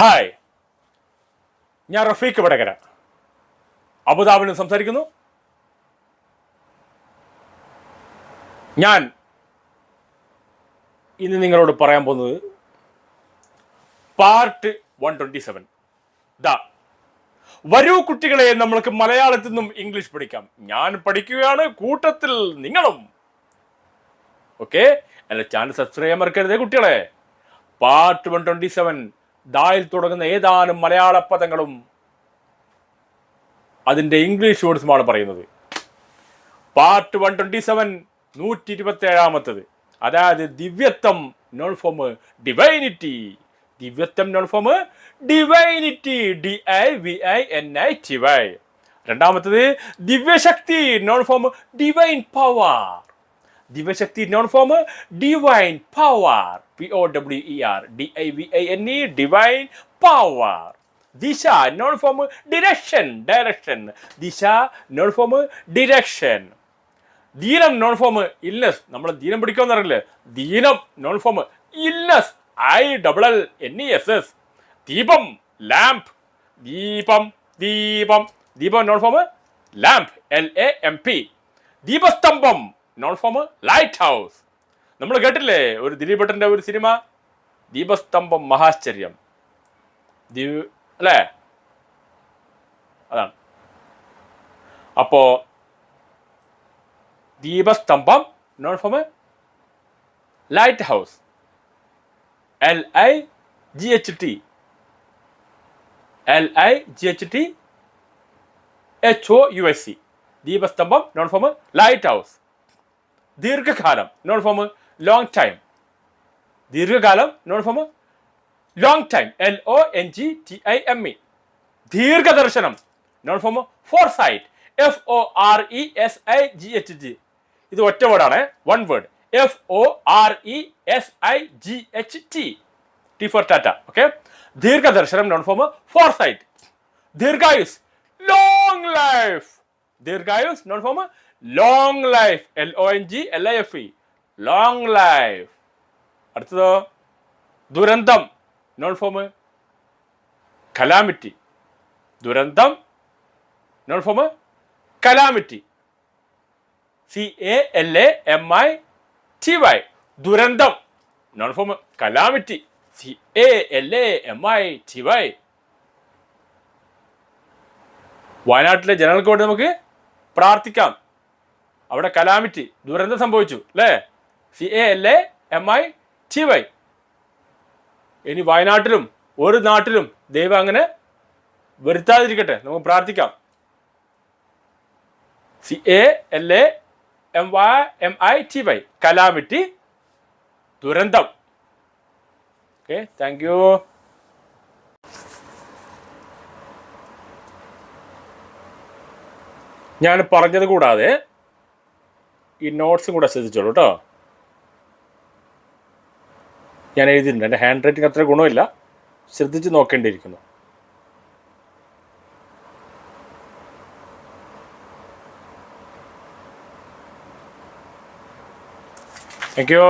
Hi. ഞാൻ റഫീഖ് വടകര. അബുദാബിൽ നിന്ന് സംസാരിക്കുന്നു. ഞാൻ ഇന്ന് നിങ്ങളോട് പറയാൻ പോകുന്നത് പാർട്ട് വൺ ട്വന്റി സെവൻ ദാ വരൂ കുട്ടികളെ നമ്മൾക്ക് മലയാളത്തിൽ നിന്നും ഇംഗ്ലീഷ് പഠിക്കാം. ഞാൻ പഠിക്കുകയാണ് കൂട്ടത്തിൽ നിങ്ങളും. ഓക്കെ എന്റെ ചാനൽ സബ്സ്ക്രൈബ് ചെയ്യാൻ മറക്കരുതേ കുട്ടികളെ. പാർട്ട് വൺ ട്വന്റി സെവൻ ദായിൽ തുടങ്ങുന്ന ഏതാനും മലയാള പദങ്ങളും അതിന്റെ ഇംഗ്ലീഷ് വേർഡ്സുമാണ് പറയുന്നത്. പാർട്ട് വൺ ട്വന്റി സെവൻ നൂറ്റി ഇരുപത്തി ഏഴാമത്തത് അതായത് ദിവ്യത്വം noun form divinity. ദിവ്യത്വം noun form divinity. D I V I N I T Y. രണ്ടാമത്തത് ദിവ്യശക്തി noun form divine power. ദിവ്യശക്തി noun form divine power P O W E R D I V I N E divine power ദിശ noun form direction direction ദിശ noun form direction ദീനം noun form illness നമ്മൾ ദീനം പിടിക്കുമെന്ന് അറിയില്ലേ? ദീനം noun form illness I double L N E S S ദീപം lamp ദീപം ദീപം. ദീപം noun form lamp L A M P Deepasthambham noun form lighthouse നമ്മൾ കേട്ടില്ലേ? ഒരു ദിലീപ് ഭട്ടന്റെ ഒരു സിനിമ ദീപസ്തംഭം മഹാശ്ചര്യം. ദീപ് അല്ലേ? അതാണ്. അപ്പോ ദീപസ്തംഭം noun form lighthouse L I G H T L I G H T H O U S C Deepasthambham noun form lighthouse ദീർഘകാലം. Noun form long time ദീർഘകാലം noun form long time L O N G T I M E ദീർഘദർശനം. Noun form foresight F O R E S I G H G ഇത് ഒറ്റ വേർഡാണ്. One word F O R E S I G H T T for Tata okay ദീർഘദർശനം noun form foresight ദീർഘായുസ്. Long life ദീർഘായുസ് noun form long life L O N G L I F E long life അടുത്തതോ ദുരന്തം noun form calamity ദുരന്തം noun form calamity C A L A M I T Y ദുരന്തം noun form calamity C A L A M I T Y വയനാട്ടിലെ general code നമുക്ക് പ്രാർത്ഥിക്കാം. അവിടെ calamity ദുരന്തം സംഭവിച്ചു അല്ലേ? C A L A M I T Y ഇനി വയനാട്ടിലും ഒരു നാട്ടിലും ദൈവം അങ്ങനെ വരുത്താതിരിക്കട്ടെ. നമുക്ക് പ്രാർത്ഥിക്കാം. C A L A M Y M I T Y calamity ദുരന്തം. ഓക്കെ താങ്ക് യു ഞാൻ പറഞ്ഞത് കൂടാതെ ഈ നോട്ട്സും കൂടെ ശ്രദ്ധിച്ചോളൂ കേട്ടോ ഞാൻ എഴുതിയിട്ടുണ്ട്. എന്റെ ഹാൻഡ് റൈറ്റിംഗ് അത്ര ഗുണമില്ല. ശ്രദ്ധിച്ച് നോക്കേണ്ടിയിരിക്കുന്നു. Thank you